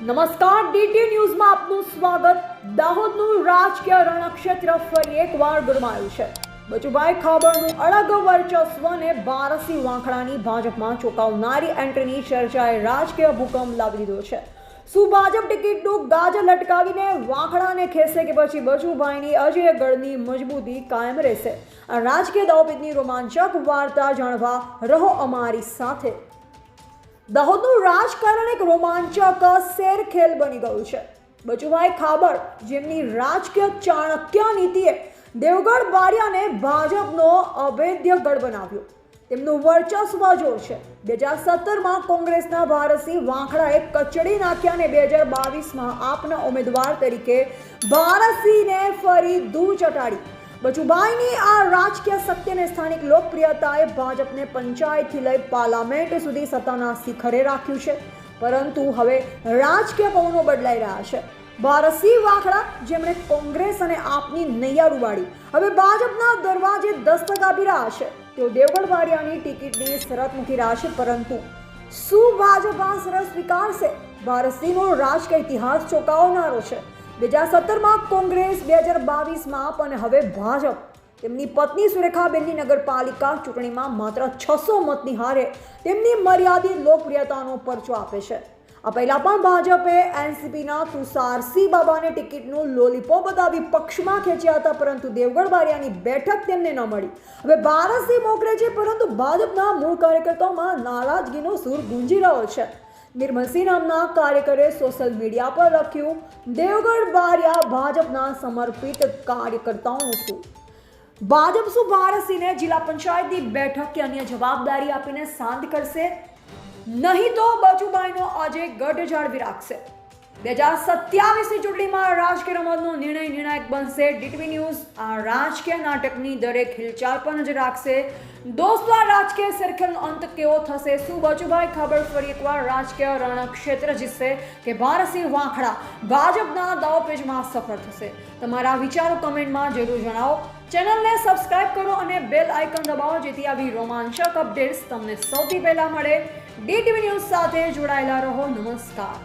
નમસ્કાર, ડીટી ન્યૂઝમાં આપનું સ્વાગત. દાહોદનું રાજકીય રણક્ષેત્ર ફરી એકવાર ગરમાયું છે. બચુભાઈ ખાબરનું અળગ વર્ચસ્વને બારસી વાંખડાની ભાજપમાં ચોંકાવનારી એન્ટ્રીની ચર્ચાએ રાજકીય ભૂકંપ લાવી દીધો છે. શું ભાજપ ટિકિટનું ગાજર લટકાવીને વાંખડાને ખેસે કે પછી બચુભાઈની અજયગઢની મજબૂતી કાયમ રહેશે? આ રાજકીય દાવપેચની રોમાંચક વાર્તા જાણવા રહો અમારી સાથે. દાહોદનું રાજકારણ એક રોમાંચક શેરખેલ બની ગયું છે. બચુભાઈ ખાબર જેમની રાજકીય ચાણક્ય નીતિએ દેવગઢ બારિયાને ભાજપનો અભેદ્ય ગઢ બનાવ્યો. તેમનું વર્ચસ્વ જોર છે. બે હજાર સત્તરમાં કોંગ્રેસના ભારતસિંહ વાંખડાએ કચડી નાખ્યા અને બે હજાર બાવીસમાં આપના ઉમેદવાર તરીકે ભારતસિંહને ફરી દૂર ચટાડી. બચુભાઈની આ રાજકીય સત્યને સ્થાનિક લોકપ્રિયતાએ ભાજપને પંચાયતથી લઈ પાર્લામેન્ટ સુધી સત્તાના શિખરે રાખ્યું છે. પરંતુ હવે રાજકીય પવનો બદલાઈ રહ્યા છે. ભારતસિંહ વાખડા જેમણે કોંગ્રેસ અને આપની નૈયાર ઉડાડી, હવે ભાજપના દરવાજે દસ્તક આપી રહ્યા છે. તેઓ દેવગઢ બારિયાની ટિકિટની શરત મૂકી રહ્યા છે, પરંતુ શું ભાજપ આ શરત સ્વીકારશે ભારતસિંહનો રાજકીય ઇતિહાસ ચોંકાવનારો છે. બે હજાર સત્તરમાં કોંગ્રેસ બે હજાર બાવીસમાં પણ હવે ભાજપ. તેમની પત્ની સુરેખાબેનની નગરપાલિકા ચૂંટણીમાં માત્ર છસો મતની હારે તેમની મર્યાદિત લોકપ્રિયતાનો પરચો આપે છે. આ પહેલાં પણ ભાજપે એનસીપીના તુષારસિંહ બાબાને ટિકિટનું લોલીપોપ બતાવી પક્ષમાં ખેંચ્યા હતા, પરંતુ દેવગઢ બારિયાની બેઠક તેમને ન મળી. હવે ભારતસિંહ મોકલે છે, પરંતુ ભાજપના મૂળ કાર્યકર્તાઓમાં નારાજગીનો સૂર ગુંજી રહ્યો છે. નિર્મલસિંહ નામના કાર્યકરે સોશિયલ મીડિયા પર લખ્યું, દેવગઢ બારિયા ભાજપના સમર્પિત કાર્યકર્તાઓનું શું ભાજપ શું ભારતસિંહને જિલ્લા પંચાયતની બેઠક કે અન્ય જવાબદારી આપીને શાંત કરશે. નહીં તો બચુભાઈનો આજે ગઢ જાળવી રાખશે બે હજાર સત્યાવીસની ચૂંટણીમાં રાજકીય રમતનો નિર્ણય નિર્ણાયક બનશે. ડીટીવી ન્યૂઝ આ રાજકીય નાટકની દરેક હિલચાલ પર નજર રાખશે. દોસ્તો આ રાજકીય સરખેલનો અંત કેવો થશે શું બચુભાઈ ખબર? ફરી એકવાર રાજકીય રણક્ષેત્ર જીતશે કે ભારતસિંહ વાંખડા ભાજપના દાવપેચમાં સફળ થશે? તમારા વિચારો કમેન્ટમાં જરૂર જણાવો. ચેનલને સબસ્ક્રાઇબ કરો અને બેલ આઇકન દબાવો જેથી આવી રોમાંચક અપડેટ્સ તમને સૌથી પહેલા મળે. ડીટીવી ન્યૂઝ સાથે જોડાયેલા રહો. નમસ્કાર.